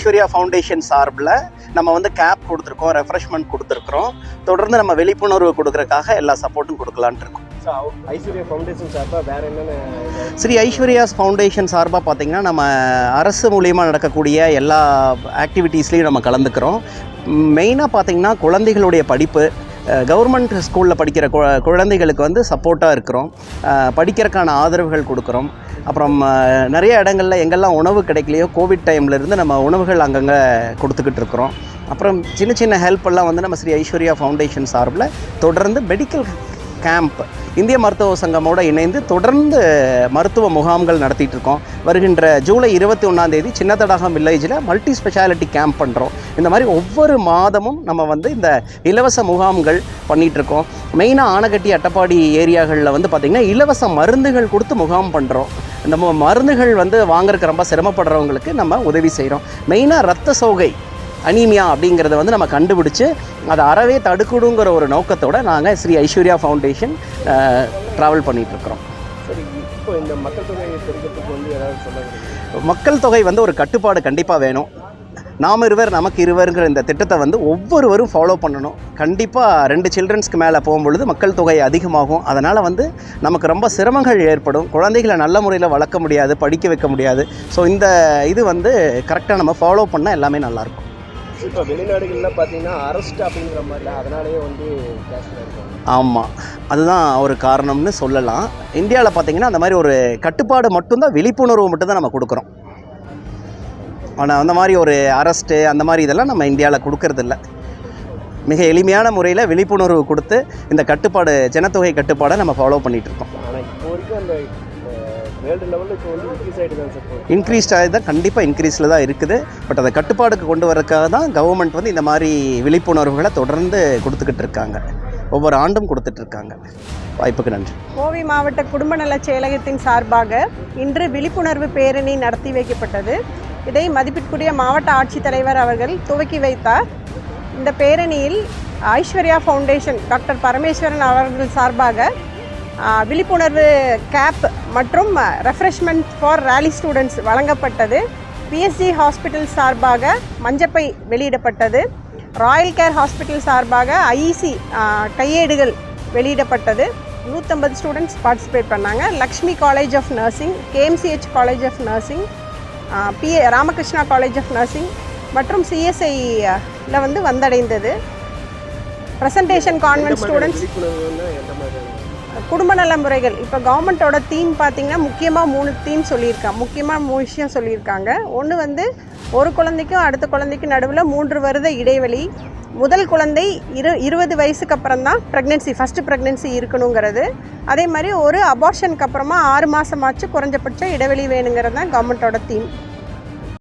Aishwarya foundation சார்பில் நம்ம வந்து கேப் கொடுத்துருக்கோம் ரெஃப்ரெஷ்மெண்ட் கொடுத்துருக்குறோம். தொடர்ந்து நம்ம விழிப்புணர்வு கொடுக்கறதுக்காக எல்லா சப்போர்ட்டும் கொடுக்கலான்ட்டு இருக்கோம். ஐஸ்வர்யா ஃபவுண்டேஷன் சார்பாக வேற என்னென்ன ஸ்ரீ ஐஸ்வர்யாஸ் ஃபவுண்டேஷன் சார்பாக பார்த்தீங்கன்னா நம்ம அரசு மூலியமாக நடக்கக்கூடிய எல்லா ஆக்டிவிட்டீஸ்லேயும் நம்ம கலந்துக்கிறோம். மெயினாக பார்த்தீங்கன்னா குழந்தைகளுடைய படிப்பு கவர்மெண்ட் ஸ்கூலில் படிக்கிற குழந்தைகளுக்கு வந்து சப்போர்ட்டாக இருக்கிறோம். படிக்கிறக்கான படிக்கிறதுக்கான ஆதரவுகள் கொடுக்குறோம். அப்புறம் நிறைய இடங்களில் எங்கெல்லாம் உணவு கிடைக்கலையோ கோவிட் டைம்லேருந்து நம்ம உணவுகள் அங்கங்கே கொடுத்துக்கிட்டு இருக்கிறோம். அப்புறம் சின்ன சின்ன ஹெல்ப் எல்லாம் வந்து நம்ம ஸ்ரீ ஐஸ்வர்யா ஃபவுண்டேஷன் சார்பில் தொடர்ந்து மெடிக்கல் கேம்ப். இந்திய மருத்துவ சங்கமோடு இணைந்து தொடர்ந்து மருத்துவ முகாம்கள் நடத்திட்டு இருக்கோம். வருகின்ற ஜூலை இருபத்தி ஒன்றாம் தேதி சின்னத்தடாகம் வில்லேஜில் மல்டி ஸ்பெஷாலிட்டி கேம்ப் பண்ணுறோம் இந்த மாதிரி ஒவ்வொரு மாதமும் நம்ம வந்து இந்த இலவச முகாம்கள் பண்ணிகிட்ருக்கோம் இருக்கோம். மெயினாக ஆனகட்டி அட்டப்பாடி ஏரியாகளில் வந்து பார்த்திங்கன்னா இலவச மருந்துகள் கொடுத்து முகாம் பண்ணுறோம் இந்த மருந்துகள் வந்து வாங்குறதுக்கு ரொம்ப சிரமப்படுறவங்களுக்கு நம்ம உதவி செய்கிறோம் மெயினாக ரத்த சோகை அனீமியா அப்படிங்கிறத வந்து நம்ம கண்டுபிடிச்சு அதை அறவே தடுக்கணுங்கிற ஒரு நோக்கத்தோட நாங்கள் ஸ்ரீ ஐஸ்வர்யா ஃபவுண்டேஷன் ட்ராவல் பண்ணிகிட்ருக்குறோம் சரி இப்போ இந்த மக்கள் வந்து ஏதாவது சொல்ல முடியுமா? மக்கள் தொகை வந்து ஒரு கட்டுப்பாடு கண்டிப்பாக வேணும். நாம் இருவர் நமக்கு இருவருங்கிற இந்த திட்டத்தை வந்து ஒவ்வொருவரும் ஃபாலோ பண்ணணும். கண்டிப்பாக ரெண்டு சில்ட்ரன்ஸ்க்கு மேலே போகும்பொழுது மக்கள் தொகை அதிகமாகும். அதனால் வந்து நமக்கு ரொம்ப சிரமங்கள் ஏற்படும். குழந்தைகளை நல்ல முறையில் வளர்க்க முடியாது படிக்க வைக்க முடியாது. ஸோ இந்த இது வந்து கரெக்டாக நம்ம ஃபாலோ பண்ணால் எல்லாமே நல்லாயிருக்கும் இப்போ வெளிநாடுகளில் பார்த்தீங்கன்னா அரெஸ்ட் அப்படிங்கிற மாதிரில அதனாலேயே வந்து கேஷ்ல ஆமாம் அதுதான் ஒரு காரணம்னு சொல்லலாம். இந்தியாவில் பார்த்தீங்கன்னா அந்த மாதிரி ஒரு கட்டுப்பாடு மட்டும்தான் விழிப்புணர்வு மட்டும்தான் நம்ம கொடுக்குறோம். ஆனால் அந்த மாதிரி ஒரு அரெஸ்ட்டு அந்த மாதிரி இதெல்லாம் நம்ம இந்தியாவில் கொடுக்கறதில்ல. மிக எளிமையான முறையில் விழிப்புணர்வு கொடுத்து இந்த கட்டுப்பாடு ஜனத்தொகை கட்டுப்பாடை நம்ம ஃபாலோ பண்ணிகிட்டு இருக்கோம். ஆனால் இப்போ வரைக்கும் அந்த வேர்ல்டு லெவலில் இப்போ வந்து இன்க்ரீஸ் ஆகிட்டு தான் சார் ஆகி தான் கண்டிப்பாக இன்க்ரீஸில் தான் இருக்குது. பட் அதை கட்டுப்பாடுக்கு கொண்டு வரக்காக தான் கவர்மெண்ட் வந்து இந்த மாதிரி விழிப்புணர்வுகளை தொடர்ந்து கொடுத்துக்கிட்டு இருக்காங்க. ஒவ்வொரு ஆண்டும் கொடுத்துட்டு இருக்காங்க. வாய்ப்புக்கு நன்றி. கோவை மாவட்ட குடும்ப நலச் செயலகத்தின் சார்பாக இன்று விழிப்புணர்வு பேரணி நடத்தி வைக்கப்பட்டது. இதை மதிப்பிற்குரிய மாவட்ட ஆட்சித்தலைவர் அவர்கள் துவக்கி வைத்தார். இந்த பேரணியில் ஐஸ்வர்யா ஃபவுண்டேஷன் டாக்டர் பரமேஸ்வரன் அவர்கள் சார்பாக விழிப்புணர்வு கேப் மற்றும் ரெஃப்ரெஷ்மெண்ட் ஃபார் ரேலி ஸ்டூடெண்ட்ஸ் வழங்கப்பட்டது. பிஎஸ்சி ஹாஸ்பிட்டல் சார்பாக மஞ்சப்பை வெளியிடப்பட்டது. ராயல் கேர் ஹாஸ்பிட்டல் சார்பாக ஐஇசி கையேடுகள் வெளியிடப்பட்டது. நூற்றம்பது ஸ்டூடெண்ட்ஸ் பார்ட்டிசிபேட் பண்ணாங்க. Lakshmi college of nursing KMCH college of nursing P Ramakrishna college of nursing மற்றும் சிஎஸ்ஐல வந்து வந்தடைந்தது. ப்ரெசன்டேஷன் கான்வென்ட் ஸ்டூடெண்ட்ஸ் குடும்ப நல முறைகள். இப்போ கவர்மெண்ட்டோட தீம் பார்த்தீங்கன்னா முக்கியமாக மூணு தீம் சொல்லியிருக்காங்க முக்கியமாக மூணு விஷயம் சொல்லியிருக்காங்க. ஒன்று வந்து ஒரு குழந்தைக்கும் அடுத்த குழந்தைக்கும் நடுவில் மூன்று வருத இடைவெளி. முதல் குழந்தை இரு இருபது வயசுக்கு அப்புறம் தான் ப்ரெக்னென்சி ஃபஸ்ட்டு ப்ரெக்னென்சி இருக்கணுங்கிறது. அதே மாதிரி ஒரு அபார்ஷனுக்கு அப்புறமா ஆறு மாதமாச்சு குறைஞ்சபட்ச இடைவெளி வேணுங்கிறது தான் கவர்மெண்ட்டோட தீம்